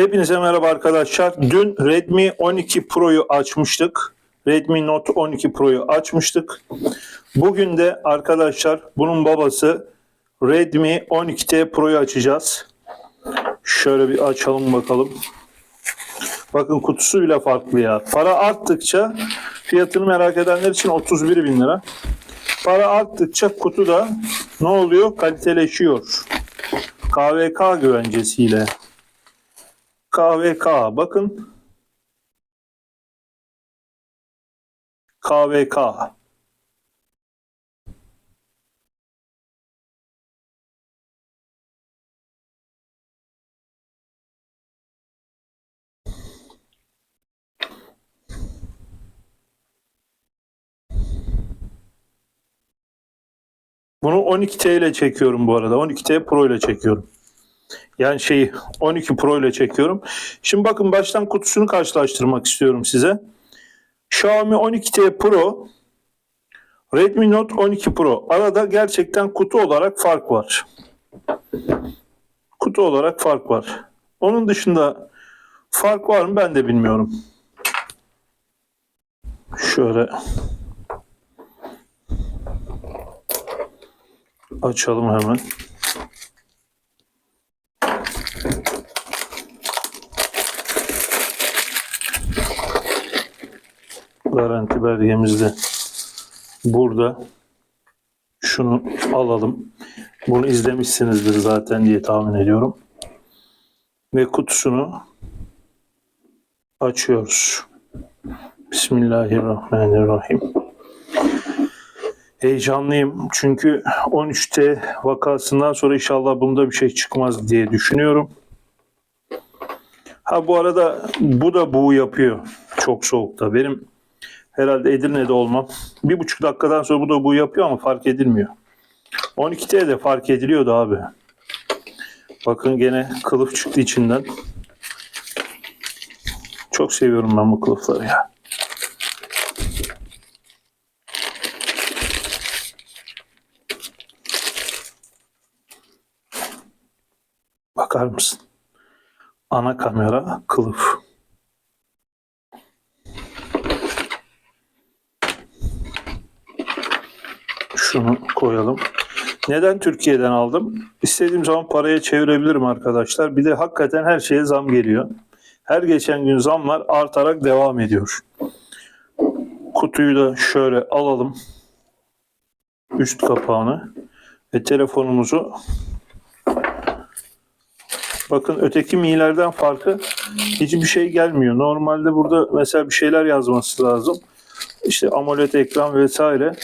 Hepinize merhaba arkadaşlar. Dün Redmi 12 Pro'yu açmıştık. Redmi Note 12 Pro'yu açmıştık. Bugün de arkadaşlar bunun babası Redmi 12T Pro'yu açacağız. Şöyle bir açalım bakalım. Bakın kutusu bile farklı ya. Para arttıkça fiyatını merak edenler için 31 bin lira. Para arttıkça kutu da ne oluyor? Kaliteleşiyor. KVK güvencesiyle. KVK bakın. KVK. Bunu 12T ile çekiyorum bu arada. 12T Pro ile çekiyorum. Yani şeyi 12 Pro ile çekiyorum. Şimdi bakın baştan kutusunu karşılaştırmak istiyorum size. Xiaomi 12T Pro, Redmi Note 12 Pro. Arada gerçekten kutu olarak fark var. Kutu olarak fark var. Onun dışında fark var mı ben de bilmiyorum. Şöyle açalım hemen. Garanti belgemiz de burada. Şunu alalım. Bunu izlemişsinizdir zaten diye tahmin ediyorum. Ve kutusunu açıyoruz. Bismillahirrahmanirrahim. Heyecanlıyım çünkü 13T vakasından sonra inşallah bunda bir şey çıkmaz diye düşünüyorum. Ha bu arada bu da buğu yapıyor çok soğukta. Benim herhalde Edirne'de olmam. Bir buçuk dakikadan sonra bu da buğu yapıyor ama fark edilmiyor. 12T de fark ediliyordu abi. Bakın gene kılıf çıktı içinden. Çok seviyorum ben bu kılıfları ya. Bakar mısın? Ana kamera kılıf. Şunu koyalım. Neden Türkiye'den aldım? İstediğim zaman paraya çevirebilirim arkadaşlar. Bir de hakikaten her şeye zam geliyor. Her geçen gün zamlar artarak devam ediyor. Kutuyu da şöyle alalım. Üst kapağını ve telefonumuzu Bakın öteki mi'lerden farkı hiçbir şey gelmiyor. Normalde burada mesela bir şeyler yazması lazım. İşte AMOLED ekran vesaire.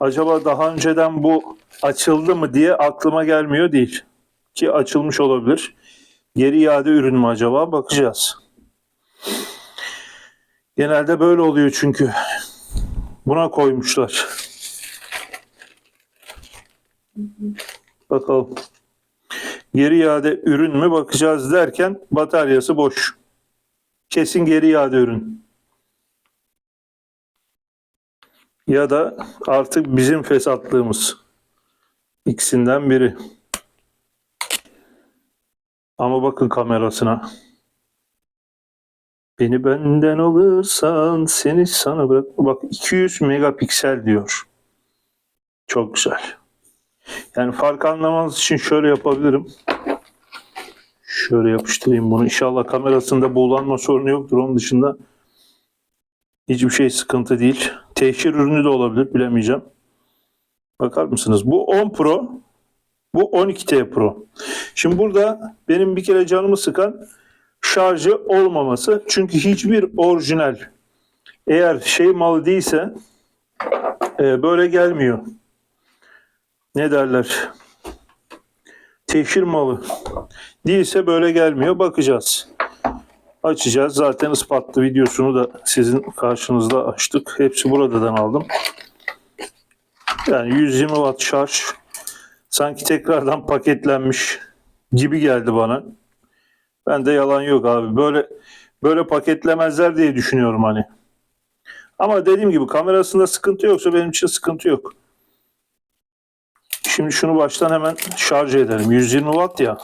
Acaba daha önceden bu açıldı mı diye aklıma gelmiyor değil. Ki açılmış olabilir. Geri iade ürün mü acaba? Bakacağız. Genelde böyle oluyor çünkü. Buna koymuşlar. Bakalım. Geri iade ürün mü bakacağız derken bataryası boş. Kesin geri iade ürün. Ya da artık bizim fesatlığımız. İkisinden biri. Ama bakın kamerasına. Beni benden alırsan seni sana bırak. Bak 200 megapiksel diyor. Çok güzel. Yani fark anlamanız için şöyle yapabilirim. Şöyle yapıştırayım bunu. İnşallah kamerasında buğulanma sorunu yoktur. Onun dışında hiçbir şey sıkıntı değil. Teşhir ürünü de olabilir. Bilemeyeceğim. Bakar mısınız? Bu 10 Pro. Bu 12T Pro. Şimdi burada benim bir kere canımı sıkan şarjı olmaması. Çünkü hiçbir orijinal eğer şey malı değilse e, böyle gelmiyor ne derler teşhir malı değilse böyle gelmiyor. Bakacağız. Açacağız. Zaten ispatlı videosunu da sizin karşınızda açtık. Hepsi buradan aldım. Yani 120 watt şarj sanki tekrardan paketlenmiş gibi geldi bana. Ben de yalan yok abi. Böyle böyle paketlemezler diye düşünüyorum hani. Ama dediğim gibi kamerasında sıkıntı yoksa benim için sıkıntı yok. Şimdi şunu baştan hemen şarj edelim. 120 watt ya.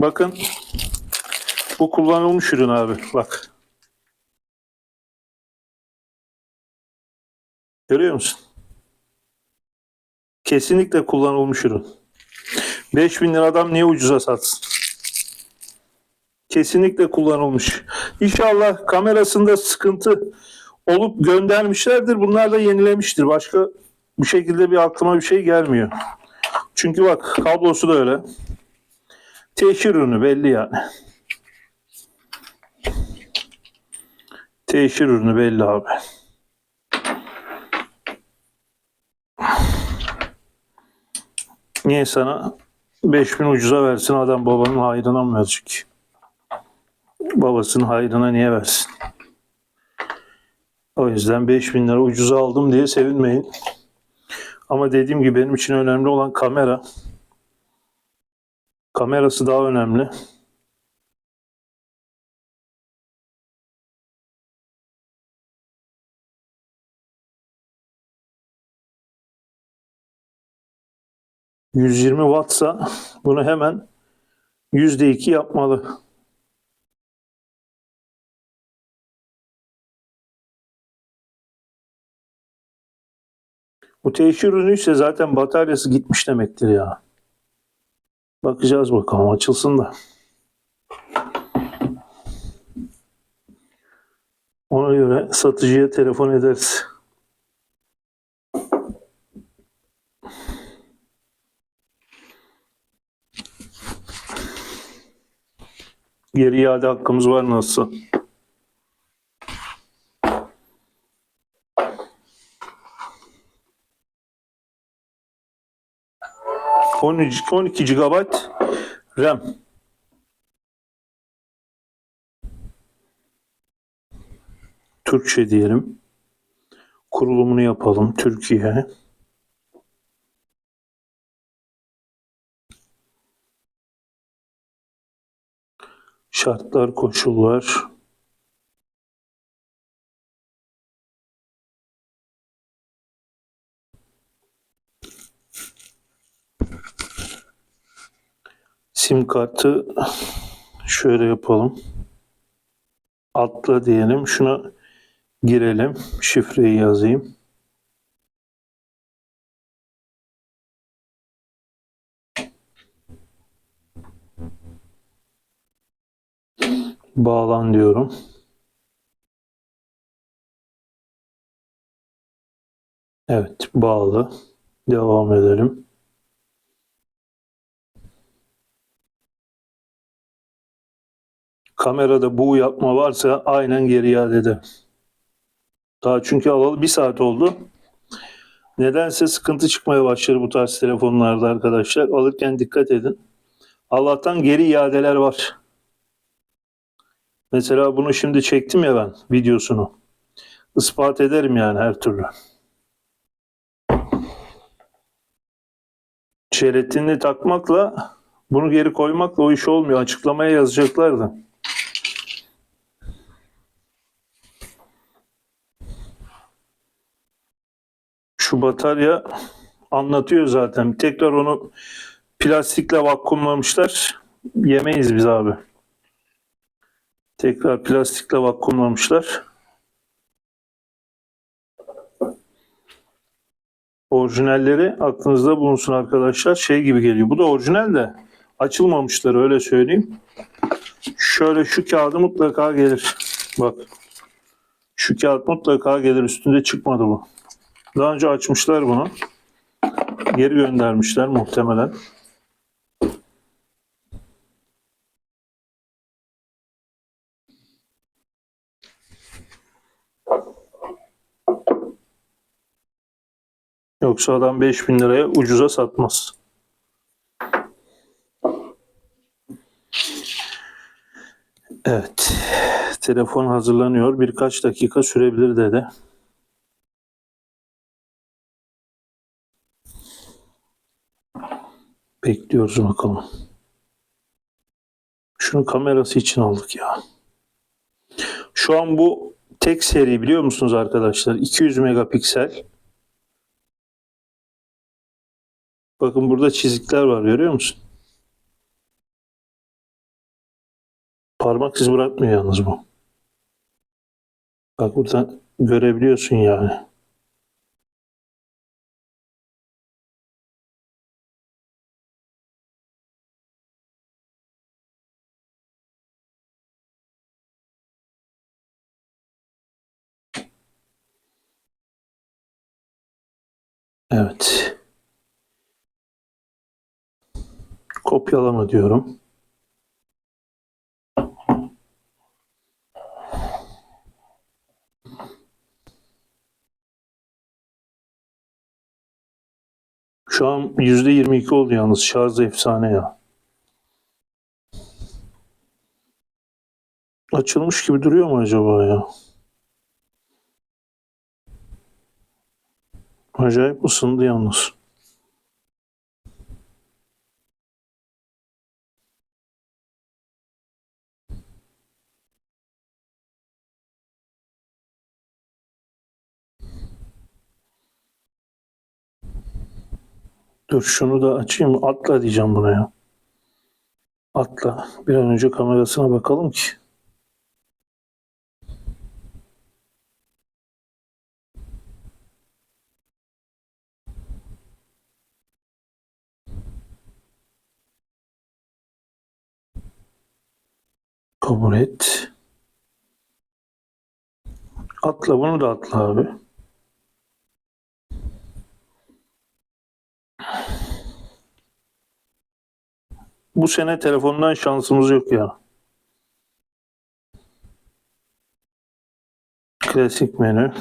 Bakın Bu kullanılmış ürün abi. Bak. Görüyor musun? Kesinlikle kullanılmış ürün. 5000 liradan niye ucuza satsın? Kesinlikle kullanılmış. İnşallah kamerasında sıkıntı olup göndermişlerdir. Bunlar da yenilemiştir. Başka bir şekilde bir aklıma bir şey gelmiyor. Çünkü bak kablosu da öyle. Teşhir ürünü belli yani. Teşhir ürünü belli abi. Niye sana 5000 ucuza versin adam babanın hayrına mı verecek? Babasının hayrına niye versin? O yüzden 5000 lira ucuza aldım diye sevinmeyin. Ama dediğim gibi benim için önemli olan kamera. Kamerası daha önemli. ...120 wattsa bunu hemen %2 yapmalı. Bu teşhir ürünüyse zaten bataryası gitmiş demektir ya. Bakacağız bakalım açılsın da. Ona göre satıcıya telefon ederiz. Geri iade hakkımız var nasıl? On 12 GB RAM. Türkçe diyelim. Kurulumunu yapalım. Türkiye. Şartlar, koşullar. Sim kartı şöyle yapalım. Atla diyelim. Şuna girelim. Şifreyi yazayım. Bağlan diyorum. Evet, bağlı. Devam edelim. Kamerada bu yapma varsa aynen geri iade eder. Daha çünkü alalı bir saat oldu. Nedense sıkıntı çıkmaya başladı bu tarz telefonlarda arkadaşlar. Alırken dikkat edin. Allah'tan geri iadeler var. Mesela bunu şimdi çektim ya ben videosunu. Ispat ederim yani her türlü. Şeritini takmakla bunu geri koymakla o iş olmuyor. Açıklamaya yazacaklardı. Şu batarya anlatıyor zaten. Tekrar onu plastikle vakumlamışlar. Yemeyiz biz abi. Tekrar plastikle vakumlamışlar. Orijinalleri aklınızda bulunsun arkadaşlar. Şey gibi geliyor. Bu da orijinal de açılmamışlar öyle söyleyeyim. Şöyle şu kağıdı mutlaka gelir. Bak. Şu kağıt mutlaka gelir. Üstünde çıkmadı bu. Daha önce açmışlar bunu. Geri göndermişler muhtemelen. Yoksa adam 5000 liraya ucuza satmaz. Evet. Telefon hazırlanıyor. Birkaç dakika sürebilir dedi. Bekliyoruz bakalım. Şunun kamerası için aldık ya. Şu an bu tek seri biliyor musunuz arkadaşlar? 200 megapiksel. Bakın burada çizikler var görüyor musun? Parmak izi bırakmıyor yalnız bu. Bak burada görebiliyorsun yani. Evet. Kopyalama diyorum. Şu an %22 oldu yalnız. Şarj efsane ya. Açılmış gibi duruyor mu acaba ya? Acayip ısındı yalnız. Dur şunu da açayım. Atla diyeceğim buna ya. Atla. Bir an önce kamerasına bakalım ki. Kabul et. Atla bunu da atla abi. Bu sene telefondan şansımız yok ya. Klasik menü.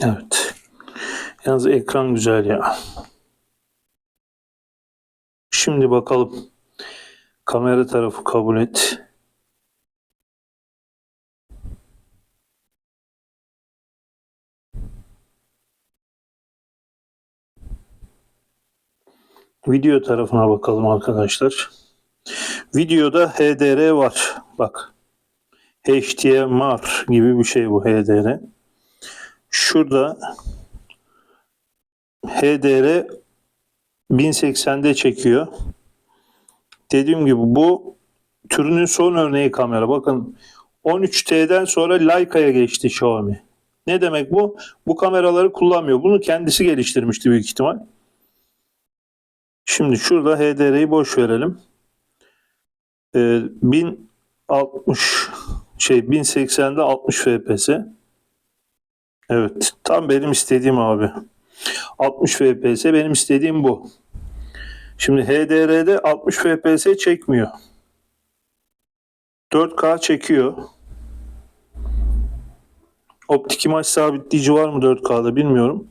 Evet. Yalnız ekran güzel ya. Şimdi bakalım. Kamera tarafı kabul et. Video tarafına bakalım arkadaşlar. Videoda HDR var. Bak. HDMR gibi bir şey bu HDR. Şurada HDR 1080'de çekiyor. Dediğim gibi bu türünün son örneği kamera. Bakın 13T'den sonra Leica'ya geçti Xiaomi. Ne demek bu? Bu kameraları kullanmıyor. Bunu kendisi geliştirmişti büyük ihtimal. Şimdi şurada HDR'yi boş verelim. Ee, 1060 şey 1080'de 60 FPS. Evet. Tam benim istediğim abi. 60 FPS benim istediğim bu. Şimdi HDR'de 60 FPS çekmiyor. 4K çekiyor. Optik imaj sabitleyici var mı 4K'da bilmiyorum.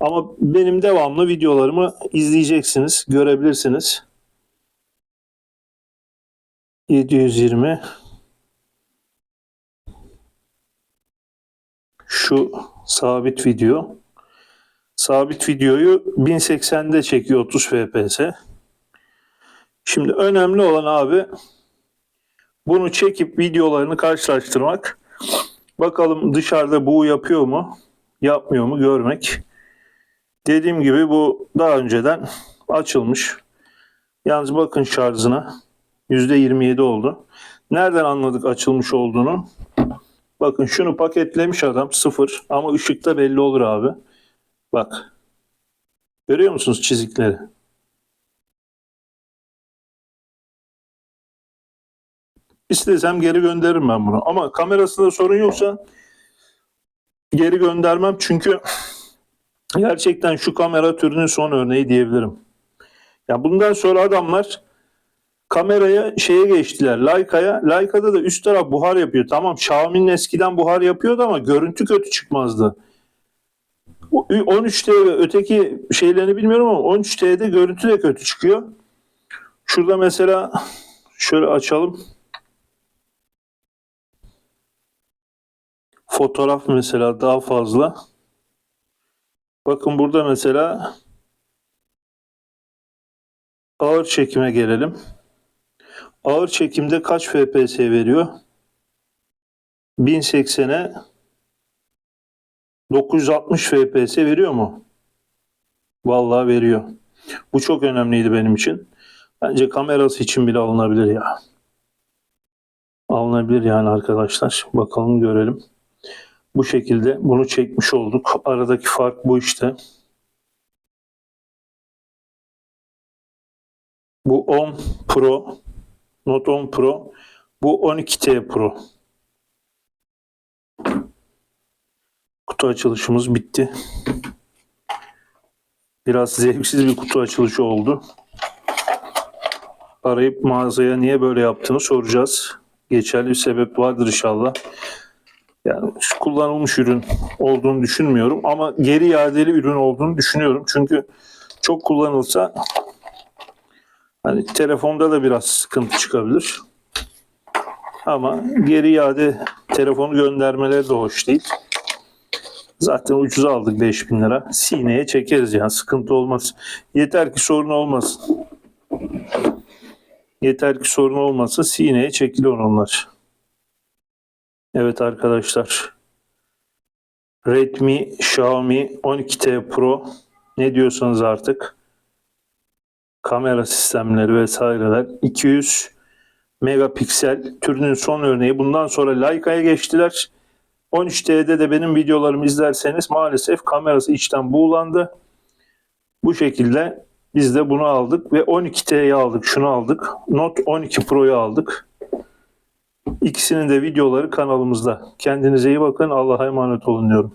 Ama benim devamlı videolarımı izleyeceksiniz, görebilirsiniz. 720 şu sabit video. Sabit videoyu 1080'de çekiyor 30 FPS. Şimdi önemli olan abi bunu çekip videolarını karşılaştırmak. Bakalım dışarıda bu yapıyor mu? Yapmıyor mu görmek. Dediğim gibi bu daha önceden açılmış. Yalnız bakın şarjına %27 oldu. Nereden anladık açılmış olduğunu? Bakın şunu paketlemiş adam sıfır ama ışıkta belli olur abi. Bak. Görüyor musunuz çizikleri? İstesem geri gönderirim ben bunu. Ama kamerasında sorun yoksa geri göndermem çünkü gerçekten şu kamera türünün son örneği diyebilirim. Ya bundan sonra adamlar kameraya şeye geçtiler. Leica'ya. Leica'da da üst taraf buhar yapıyor. Tamam Xiaomi'nin eskiden buhar yapıyordu ama görüntü kötü çıkmazdı. 13T ve öteki şeylerini bilmiyorum ama 13T'de görüntü de kötü çıkıyor. Şurada mesela şöyle açalım. Fotoğraf mesela daha fazla. Bakın burada mesela ağır çekime gelelim. Ağır çekimde kaç FPS veriyor? 1080'e 960 FPS veriyor mu? Vallahi veriyor. Bu çok önemliydi benim için. Bence kamerası için bile alınabilir ya. Alınabilir yani arkadaşlar. Bakalım görelim. Bu şekilde bunu çekmiş olduk. Aradaki fark bu işte. Bu 10 Pro, Note 10 Pro, bu 12T Pro. Kutu açılışımız bitti. Biraz zevksiz bir kutu açılışı oldu. Arayıp mağazaya niye böyle yaptığını soracağız. Geçerli bir sebep vardır inşallah. Yani kullanılmış ürün olduğunu düşünmüyorum ama geri iadeli ürün olduğunu düşünüyorum. Çünkü çok kullanılsa hani telefonda da biraz sıkıntı çıkabilir. Ama geri iade telefonu göndermeleri de hoş değil. Zaten ucuza aldık 5000 lira. Sineye çekeriz yani sıkıntı olmaz. Yeter ki sorun olmasın. Yeter ki sorun olmasa sineye çekilir onlar. Evet arkadaşlar. Redmi, Xiaomi 12T Pro ne diyorsanız artık kamera sistemleri vesaireler 200 megapiksel türünün son örneği. Bundan sonra Leica'ya geçtiler. 13T'de de benim videolarımı izlerseniz maalesef kamerası içten buğulandı. Bu şekilde biz de bunu aldık ve 12T'yi aldık. Şunu aldık. Note 12 Pro'yu aldık. İkisinin de videoları kanalımızda. Kendinize iyi bakın. Allah'a emanet olun diyorum.